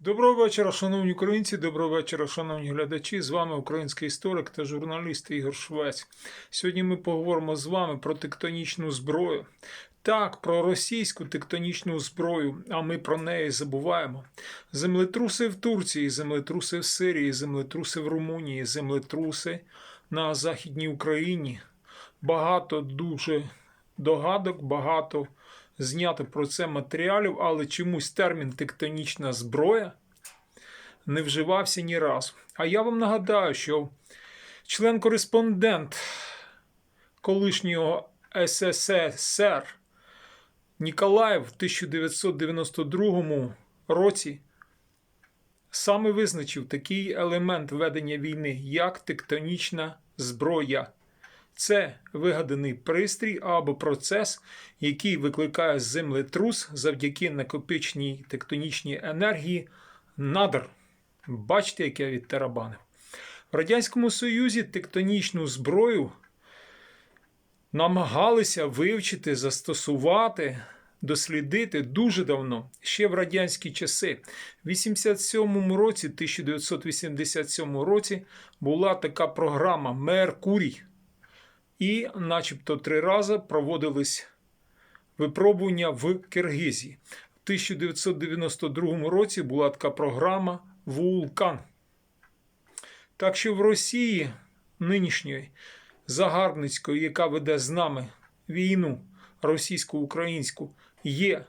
Доброго вечора, шановні українці, доброго вечора, шановні глядачі. З вами український історик та журналіст Ігор Швець. Сьогодні ми поговоримо з вами про тектонічну зброю. Так, про російську тектонічну зброю, а ми про неї забуваємо. Землетруси в Турції, землетруси в Сирії, землетруси в Румунії, землетруси на Західній Україні. Багато дуже догадок, багато знято про це матеріалів, але чомусь термін тектонічна зброя не вживався ні разу. А я вам нагадаю, що член-кореспондент колишнього СССР Ніколаєв в 1992 році саме визначив такий елемент ведення війни, як тектонічна зброя. Це вигаданий пристрій або процес, який викликає землетрус завдяки накопиченій тектонічній енергії надр. Бачите, як я відтарабанив. В Радянському Союзі тектонічну зброю намагалися вивчити, застосувати, дослідити дуже давно, ще в радянські часи. В 87 році, 1987 році, була така програма Меркурій. І, начебто, три рази проводились випробування в Киргизії. В 1992 році була така програма Вулкан. Так що в Росії нинішньої загарбницької, яка веде з нами війну російсько-українську, є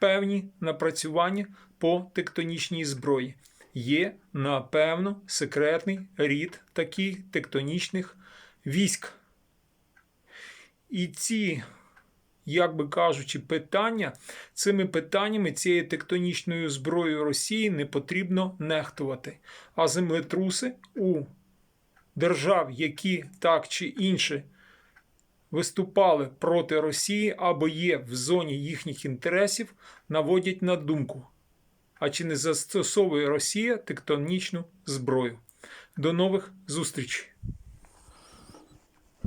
певні напрацювання по тектонічній зброї. Є, напевно, секретний рід таких тектонічних військ. І ці, як би кажучи, питання, цими питаннями, цією тектонічною зброєю Росії не потрібно нехтувати. А землетруси у держав, які так чи інше виступали проти Росії або є в зоні їхніх інтересів, наводять на думку. А чи не застосовує Росія тектонічну зброю? До нових зустрічей!